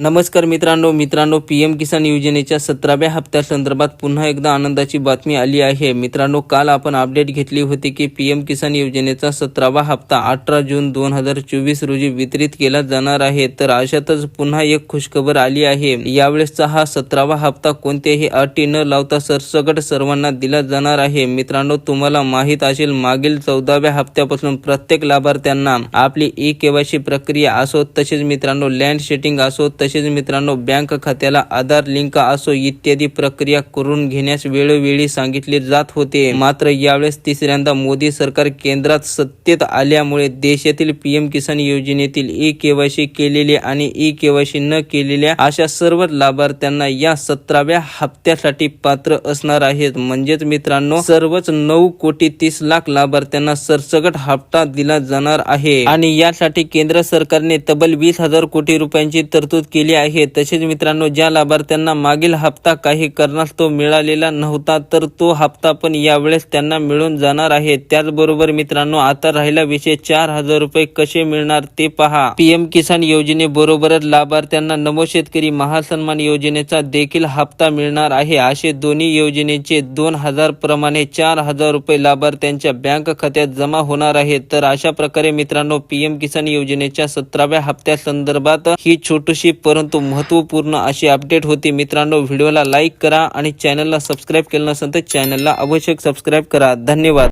नमस्कार मित्रांनो मित्रांनो पी एम किसान योजनेच्या सतराव्या हप्त्यासंदर्भात पुन्हा एकदा आनंदाची बातमी आली आहे. मित्रांनो काल आपण अपडेट घेतली होती की पी एम किसान योजनेचा सतरावा हप्ता अठरा जून दोन हजार चोवीस रोजी वितरित केला जाणार आहे. तर अशातच पुन्हा एक खुशखबर आली आहे. यावेळेसचा हा सतरावा हप्ता कोणत्याही अटी न लावता सरसकट सर्वांना दिला जाणार आहे. मित्रांनो तुम्हाला माहीत असेल मागील चौदाव्या हप्त्यापासून प्रत्येक लाभार्थ्यांना आपली ई केवायसी प्रक्रिया असो तसेच मित्रांनो लँड सेटिंग असो तसेच मित्रांनो बँक खात्याला आधार लिंक असो इत्यादी प्रक्रिया करून घेण्यास वेळोवेळी सांगितले जात होते. मात्र यावेळेस तिसऱ्यांदा मोदी सरकार केंद्रात सत्तेत आल्यामुळे देशातील पीएम किसान योजनेतील ई केवायसी केलेले आणि ई केवायसी न केलेल्या अशा सर्व लाभार्थ्यांना या सतराव्या हप्त्यासाठी पात्र असणार आहेत. म्हणजेच मित्रांनो सर्वच नऊ कोटी तीस लाख लाभार्थ्यांना सरसकट हप्ता दिला जाणार आहे. आणि यासाठी केंद्र सरकारने तब्बल वीस हजार कोटी रुपयांची तरतूद केली आहे. तसेच मित्रांनो ज्या लाभार्थ्यांना मागील हप्ता काही कारणास्तव मिळालेला नव्हता तर तो हप्ता पण यावेळेस त्यांना मिळून जाणार आहे. त्याचबरोबर मित्रांनो आता राहिला विषय चार हजार रुपये कसे मिळणार ते पहा. पीएम किसान योजनेबरोबरच लाभार्थ्यांना नमो शेतकरी महासन्मान योजनेचा देखील हप्ता मिळणार आहे. असे दोन्ही योजनेचे दोन हजार प्रमाणे चार हजार रुपये लाभार्थ्यांच्या बँक खात्यात जमा होणार आहे. तर अशा प्रकारे मित्रांनो पीएम किसान योजनेच्या सतराव्या हप्त्या संदर्भात ही छोटीशी परंतु महत्त्वपूर्ण अशी अपडेट होती. मित्रांनो व्हिडिओला लाईक करा आणि चॅनलला सबस्क्राईब केलं नसेल तर चॅनलला आवश्यक सबस्क्राईब करा. धन्यवाद.